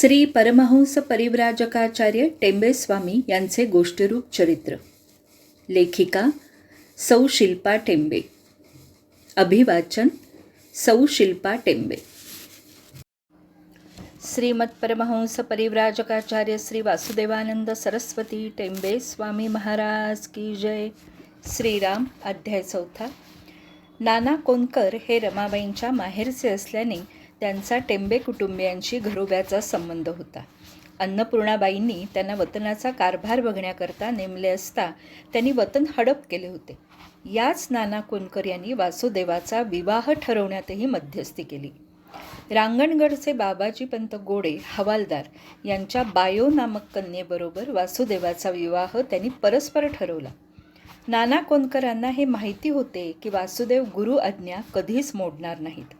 श्री परमहंस परिव्राजकाचार्य टेंबेस्वामी यांचे गोष्टीरूप चरित्र. लेखिका सौ शिल्पा टेंबे. अभिवाचन सौ शिल्पा टेंबे. श्रीमद परमहंस परिव्राजकाचार्य श्री वासुदेवानंद सरस्वती टेंबे स्वामी महाराज की जय. श्रीराम अध्याय चौथा. नाना कोणकर हे रमाबाईंच्या माहेरचे असल्याने त्यांचा टेंबे कुटुंबियांशी घरोब्याचा संबंध होता. अन्नपूर्णाबाईंनी त्यांना वतनाचा कारभार बघण्याकरता नेमले असता त्यांनी वतन हडप केले होते. याच नाना कोणकर यांनी वासुदेवाचा विवाह ठरवण्यातही मध्यस्थी केली. रांगणगडचे बाबाजीपंत गोडे हवालदार यांच्या बायो नामक कन्येबरोबर वासुदेवाचा विवाह त्यांनी परस्पर ठरवला. नाना कोणकरांना हे माहिती होते की वासुदेव गुरु आज्ञा कधीच मोडणार नाहीत.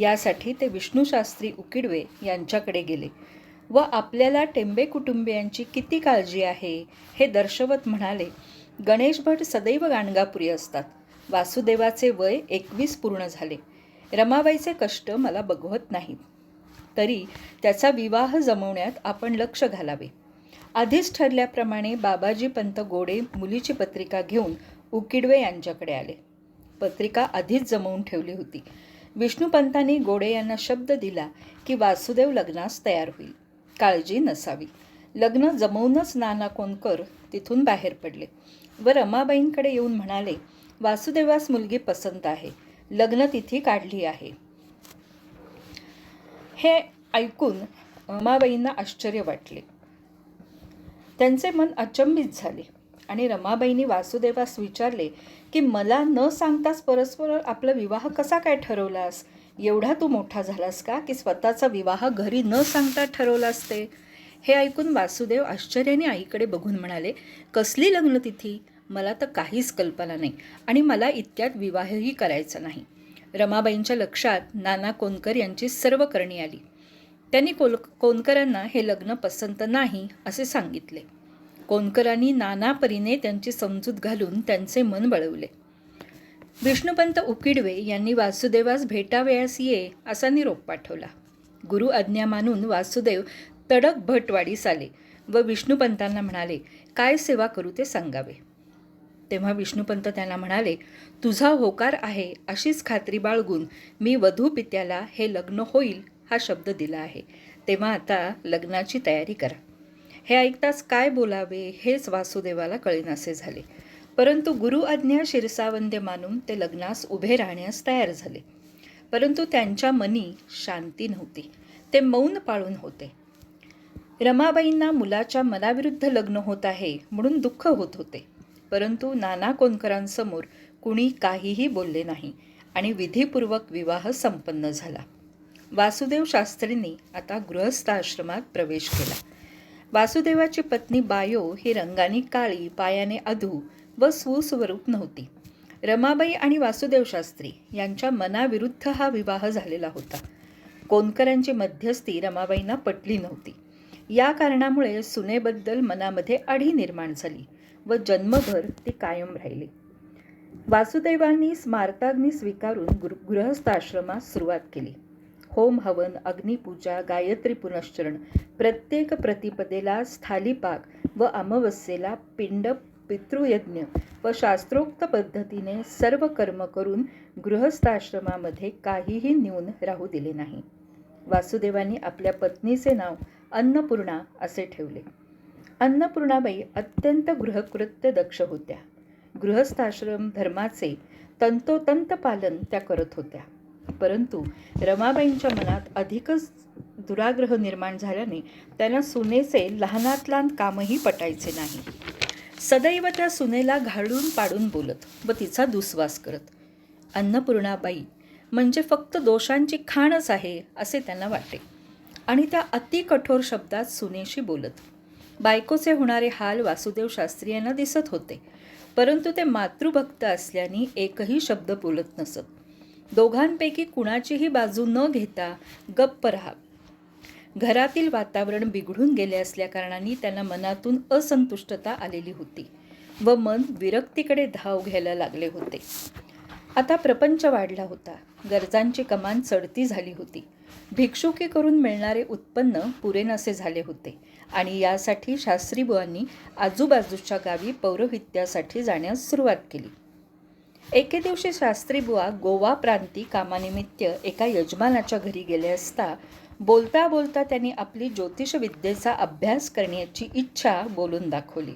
यासाठी ते विष्णूशास्त्री उकिडवे यांच्याकडे गेले. व आपल्याला टेंबे कुटुंबियांची किती काळजी आहे? हे दर्शवत म्हणाले गणेश भट सदैव गाणगापुरी असतात. वासुदेवाचे वय एकवीस पूर्ण झाले. रमाबाईचे कष्ट मला बघवत नाहीत. तरी त्याचा विवाह जमवण्यात आपण लक्ष घालावे. आधीच ठरल्याप्रमाणे बाबाजी पंत गोडे मुलीची पत्रिका घेऊन उकिडवे यांच्याकडे आले. पत्रिका आधीच जमवून ठेवली होती. विष्णुपंतांनी गोडे यांना शब्द दिला की वासुदेव लग्नास तयार होईल. काळजी नसावी. लग्न जमवूनच नाना कोणकर तिथून बाहेर पडले. व रमाबाईंकडे येऊन म्हणाले वासुदेवास मुलगी पसंत आहे. लग्न तिथी काढली आहे. हे ऐकून रमाबाईंना आश्चर्य वाटले. त्यांचे मन अचंबित झाले. आणि रमाबाईंनी वासुदेवास विचारले की मला न सांगताच परस्पर आपला विवाह कसा काय ठरवलास? एवढा तू मोठा झालास का की स्वतःचा विवाह घरी न सांगता ठरवलास ते? हे ऐकून वासुदेव आश्चर्याने आईकडे बघून म्हणाले कसली लग्नतिथी मला तर काहीच कल्पना नाही आणि मला इत्यात विवाहही करायचा नाही. रमाबाईंच्या लक्षात नाना कोणकर यांची सर्व करणी आली. त्यांनी कोल कोनकरांना हे लग्न पसंत नाही असे सांगितले. कोणकरांनी नाना परीने त्यांची समजूत घालून त्यांचे मन वळवले विष्णुपंत उकिडवे यांनी वासुदेवास भेटावयास ये असा निरोप पाठवला. गुरु आज्ञा मानून वासुदेव तडक भटवाडीस आले व विष्णुपंतांना म्हणाले काय सेवा करू ते सांगावे. तेव्हा विष्णुपंत त्यांना म्हणाले तुझा होकार आहे अशीच खात्री बाळगून मी वधू पित्याला हे लग्न होईल हा शब्द दिला आहे. तेव्हा आता लग्नाची तयारी करा. हे ऐकताच काय बोलावे हेच वासुदेवाला कळेनासे झाले. परंतु गुरु आज्ञा शिरसावंदे मानून ते लग्नास उभे राहण्यास तयार झाले. परंतु त्यांच्या मनी शांती नव्हती. ते मौन पाळून होते. रमाबाईंना मुलाच्या मनाविरुद्ध लग्न होत आहे म्हणून दुःख होत होते. परंतु नाना कोणकरांसमोर कुणी काहीही बोलले नाही आणि विधीपूर्वक विवाह संपन्न झाला. वासुदेव शास्त्रींनी आता गृहस्थ आश्रमात प्रवेश केला. वासुदेवाची पत्नी बायो ही रंगाने काळी पायाने अधू व सुस्वरूप नव्हती. रमाबाई आणि वासुदेव शास्त्री यांच्या मनाविरुद्ध हा विवाह झालेला होता. कोणकरांची मध्यस्थी रमाबाईंना पटली नव्हती. या कारणामुळे सुनेबद्दल मनामध्ये अढी निर्माण झाली व जन्मभर ती कायम राहिली. वासुदेवांनी स्मारताग्नी स्वीकारून गृ गृहस्थाश्रमास सुरुवात केली. होम हवन अग्निपूजा गायत्री पुनश्चरण प्रत्येक प्रतिपदेला स्थालीपाक व अमावस्येला पिंड पितृयज्ञ व शास्त्रोक्त पद्धतीने सर्व कर्म करून गृहस्थाश्रमामध्ये काहीही न्यून राहू दिले नाही. वासुदेवांनी आपल्या पत्नीचे नाव अन्नपूर्णा असे ठेवले. अन्नपूर्णाबाई अत्यंत गृहकृत्य दक्ष होत्या. गृहस्थाश्रम धर्माचे तंतोतंत पालन त्या करत होत्या. परंतु रमाबाईंच्या मनात अधिकच दुराग्रह निर्माण झाल्याने त्यांना सुनेचे लहानात लहान कामही पटायचे नाही. सदैव त्या सुनेला घालून पाडून बोलत व तिचा दुस्वास करत. अन्नपूर्णाबाई म्हणजे फक्त दोषांची खाणच आहे असे त्यांना वाटे. आणि त्या अति कठोर शब्दात सुनेशी बोलत बायकोचे होणारे हाल वासुदेव शास्त्री यांना दिसत होते परंतु ते मातृभक्त असल्याने एकही शब्द बोलत नसत. दोघांपैकी कुणाचीही बाजू न घेता गप्प राहा. घरातील वातावरण बिघडून गेले असल्याकारणाने त्यांना मनातून असंतुष्टता आलेली होती व मन विरक्तीकडे धाव घ्यायला लागले होते. आता प्रपंच वाढला होता. गरजांची कमान चढती झाली होती. भिक्षुकी करून मिळणारे उत्पन्न पुरेनासे झाले होते आणि यासाठी शास्त्रीबुवांनी आजूबाजूच्या गावी पौरोहित्यासाठी जाण्यास सुरुवात केली. एके दिवशी शास्त्रीबुवा गोवा प्रांती कामानिमित्त एका यजमानाच्या घरी गेले असता बोलता बोलता त्यांनी आपली ज्योतिषविद्येचा अभ्यास करण्याची इच्छा बोलून दाखवली.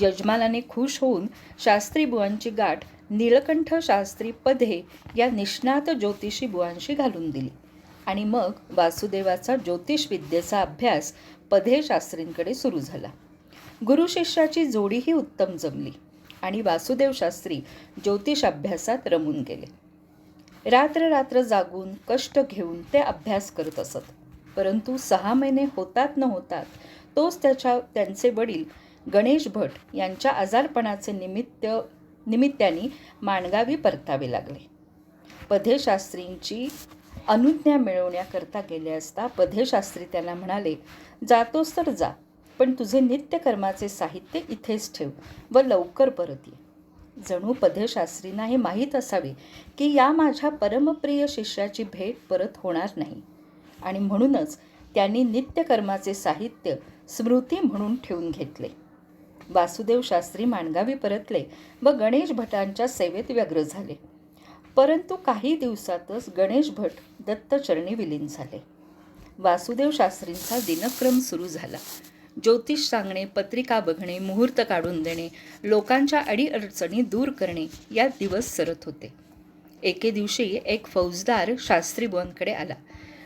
यजमानाने खुश होऊन शास्त्रीबुवांची गाठ नीलकंठ शास्त्री पदे या निष्णात ज्योतिषी बुवांशी घालून दिली आणि मग वासुदेवाचा ज्योतिषविद्येचा अभ्यास पधे शास्त्रींकडे सुरू झाला. गुरुशिष्याची जोडीही उत्तम जमली. आणि वासुदेव शास्त्री ज्योतिष अभ्यासात रमून गेले. रात्र रात्र जागून कष्ट घेऊन ते अभ्यास करत असत. परंतु सहा महिने होतात न होतात तोच त्याच्या त्यांचे वडील गणेश भट यांच्या आजारपणाचे निमित्त निमित्ताने माणगावी परतावे लागले. पधेशास्त्रींची अनुज्ञा मिळवण्याकरता गेले असता पधेशास्त्री त्यांना म्हणाले जातोस तर जा पण तुझे नित्यकर्माचे साहित्य इथेच ठेव व लवकर परत ये. जणू पदेशास्त्रींना हे माहीत असावे की या माझ्या परमप्रिय शिष्याची भेट परत होणार नाही. आणि म्हणूनच त्यांनी नित्यकर्माचे साहित्य स्मृती म्हणून ठेवून घेतले. वासुदेव शास्त्री माणगावी परतले व गणेश भटांच्या सेवेत व्यग्र झाले. परंतु काही दिवसातच गणेश भट दत्तचरणी विलीन झाले. वासुदेव शास्त्रींचा दिनक्रम सुरू झाला. ज्योतिष सांगणे पत्रिका बघणे मुहूर्त काढून देणे लोकांच्या अडीअडचणी दूर करणे यात दिवस सरत होते. एके दिवशी एक फौजदार शास्त्रीबुवांकडे आला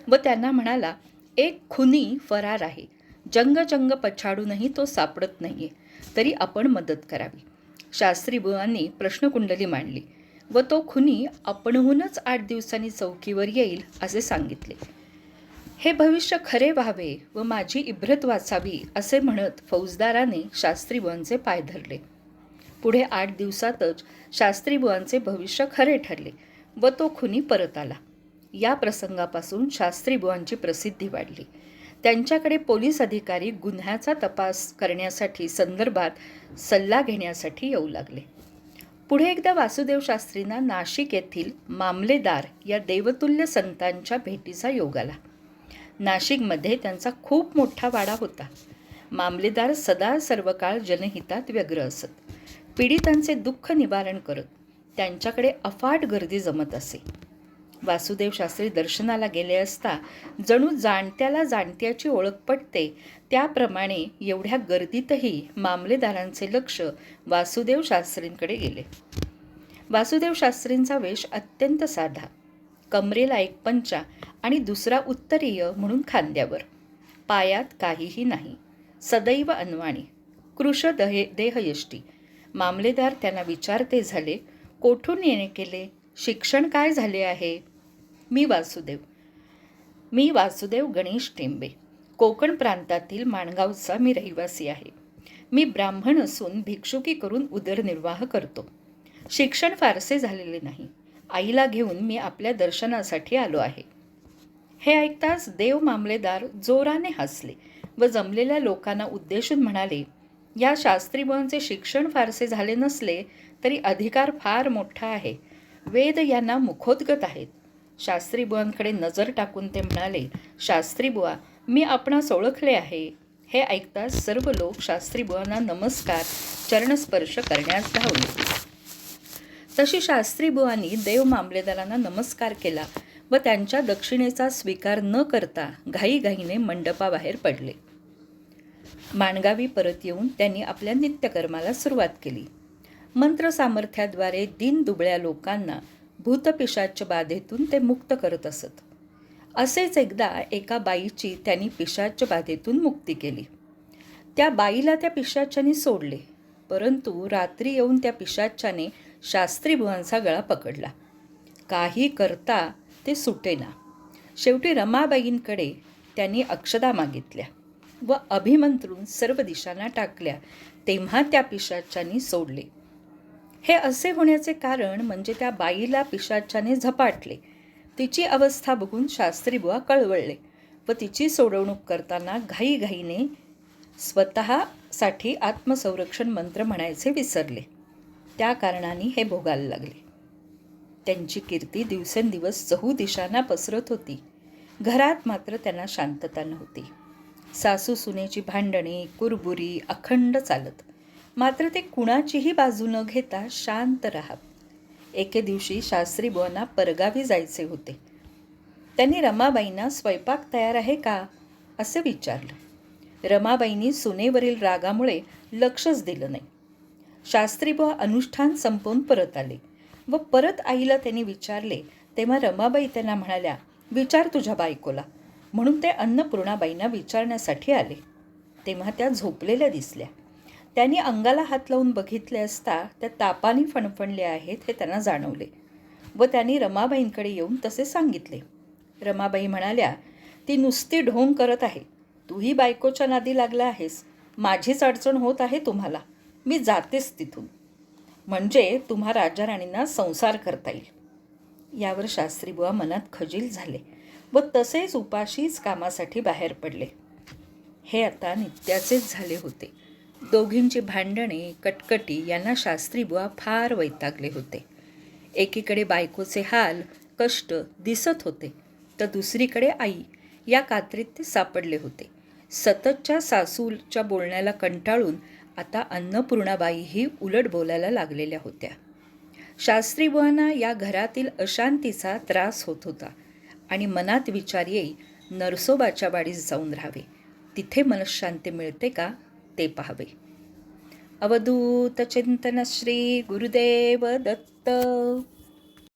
व त्यांना म्हणाला एक खुनी फरार आहे. जंग जंग पछाडूनही तो सापडत नाहीये. तरी आपण मदत करावी. शास्त्रीबुवांनी प्रश्नकुंडली मांडली व तो खुनी आपणहूनच आठ दिवसांनी चौकीवर येईल असे सांगितले. हे भविष्य खरे व्हावे व माझी इब्रत वाचावी असे म्हणत फौजदाराने शास्त्रीबुवांचे पाय धरले. पुढे आठ दिवसातच शास्त्रीबुवांचे भविष्य खरे ठरले व तो खुनी परत आला. या प्रसंगापासून शास्त्रीबुवांची प्रसिद्धी वाढली. त्यांच्याकडे पोलीस अधिकारी गुन्ह्याचा तपास करण्यासाठी संदर्भात सल्ला घेण्यासाठी येऊ लागले. पुढे एकदा वासुदेव शास्त्रींना नाशिक येथील मामलेदार या देवतुल्य संतांच्या भेटीचा योग आला. नाशिकमध्ये त्यांचा खूप मोठा वाडा होता. मामलेदार सदा सर्व काळ जनहितात व्यग्र असत. पीडितांचे दुःख निवारण करत त्यांच्याकडे अफाट गर्दी जमत असे. वासुदेव शास्त्री दर्शनाला गेले असता जणू जाणत्याला जाणत्याची ओळख पटते त्याप्रमाणे एवढ्या गर्दीतही मामलेदारांचे लक्ष वासुदेव शास्त्रींकडे गेले. वासुदेव शास्त्रींचा वेश अत्यंत साधा. कमरेला एक पंचा आणि दुसरा उत्तरीय म्हणून खांद्यावर. पायात काहीही नाही. सदैव अनवाणी. कृश दहे देहयष्टी. मामलेदार त्यांना विचारते झाले कोठून येणे केले? शिक्षण काय झाले आहे? मी वासुदेव. मी वासुदेव गणेश टेंबे. कोकण प्रांतातील माणगावचा मी रहिवासी आहे. मी ब्राह्मण असून भिक्षुकी करून उदरनिर्वाह करतो. शिक्षण फारसे झालेले नाही. आईला घेऊन मी आपल्या दर्शनासाठी आलो आहे. हे ऐकताच देव मामलेदार जोराने हसले व जमलेल्या लोकांना उद्देशून म्हणाले या शास्त्रीबंचे शिक्षण फारसे झाले नसले तरी अधिकार फार मोठा आहे. वेद यांना मुखोद्गत आहेत. शास्त्रीबुवांकडे नजर टाकून ते म्हणाले शास्त्रीबुवा मी आपणास ओळखले आहे. हे ऐकताच सर्व लोक शास्त्रीबुवांना नमस्कार चरणस्पर्श करण्यास धावले. तशी शास्त्रीबुवांनी देव मामलेदारांना नमस्कार केला व त्यांच्या दक्षिणेचा स्वीकार न करता घाईघाईने मंडपाबाहेर पडले. माणगावी परत येऊन त्यांनी आपल्या नित्यकर्माला सुरुवात केली. मंत्र सामर्थ्याद्वारे दिन दुबळ्या लोकांना भूतपिशाच्या बाधेतून ते मुक्त करत असत. असेच एकदा एका बाईची त्यांनी पिशाच्या बाधेतून मुक्ती केली. त्या बाईला त्या पिशाच्याने सोडले परंतु रात्री येऊन त्या पिशाच्याने शास्त्रीबुवांचा गळा पकडला. काही करता ते सुटेना. शेवटी रमाबाईंकडे त्यांनी अक्षदा मागितल्या व अभिमंत्रून सर्व दिशांना टाकल्या. तेव्हा त्या पिशाच्यानी सोडले. हे असे होण्याचे कारण म्हणजे त्या बाईला पिशाच्याने झपाटले. तिची अवस्था बघून शास्त्रीबुवा कळवळले व तिची सोडवणूक करताना घाईघाईने स्वतःसाठी आत्मसंरक्षण मंत्र म्हणायचे विसरले. त्या कारणाने हे भोगायला लागले. त्यांची कीर्ती दिवसेंदिवस चहू दिशांना पसरत होती. घरात मात्र त्यांना शांतता नव्हती. सासू सुनेची भांडणे कुरबुरी अखंड चालत. मात्र ते कुणाचीही बाजू न घेता शांत राहत. एके दिवशी शास्त्री बुवांना परगावी जायचे होते. त्यांनी रमाबाईंना स्वयंपाक तयार आहे का? असे विचारलं. रमाबाईंनी सुनेवरील रागामुळे लक्षच दिलं नाही. शास्त्री व अनुष्ठान संपवून परत आले व परत आईला त्यांनी विचारले तेव्हा रमाबाई त्यांना म्हणाल्या विचार तुझ्या बायकोला. म्हणून ते अन्नपूर्णाबाईंना विचारण्यासाठी आले. तेव्हा त्या झोपलेल्या दिसल्या. त्यांनी अंगाला हात लावून बघितले असता त्या तापाने फणफणल्या आहेत हे त्यांना जाणवले व त्यांनी रमाबाईंकडे येऊन तसे सांगितले. रमाबाई म्हणाल्या ती नुसती ढोंग करत आहे. तूही बायकोच्या नादी लागला आहेस. माझीच अडचण होत आहे तुम्हाला. मी जातेच तिथून. म्हणजे तुम्हा राजाराणींना संसार करता येईल. यावर शास्त्रीबुवा मनात खजील झाले व तसेच उपाशीच कामासाठी बाहेर पडले. हे आता नित्याचेच झाले होते. दोघींची भांडणे कटकटी यांना शास्त्रीबुवा फार वैतागले होते. एकीकडे बायकोचे हाल कष्ट दिसत होते तर दुसरीकडे आई या कात्रीत ते सापडले होते. सततच्या सासूच्या बोलण्याला कंटाळून आता अन्नपूर्णाबाई ही उलट बोलायला लागलेल्या होत्या. शास्त्रीबुवांना या घरातील अशांतीचा त्रास होत होता आणि मनात विचार येई नरसोबाच्या वाडीत जाऊन राहावे. तिथे मनशांती मिळते का ते पाहावे. अवधूत चिंतन श्री गुरुदेव दत्त.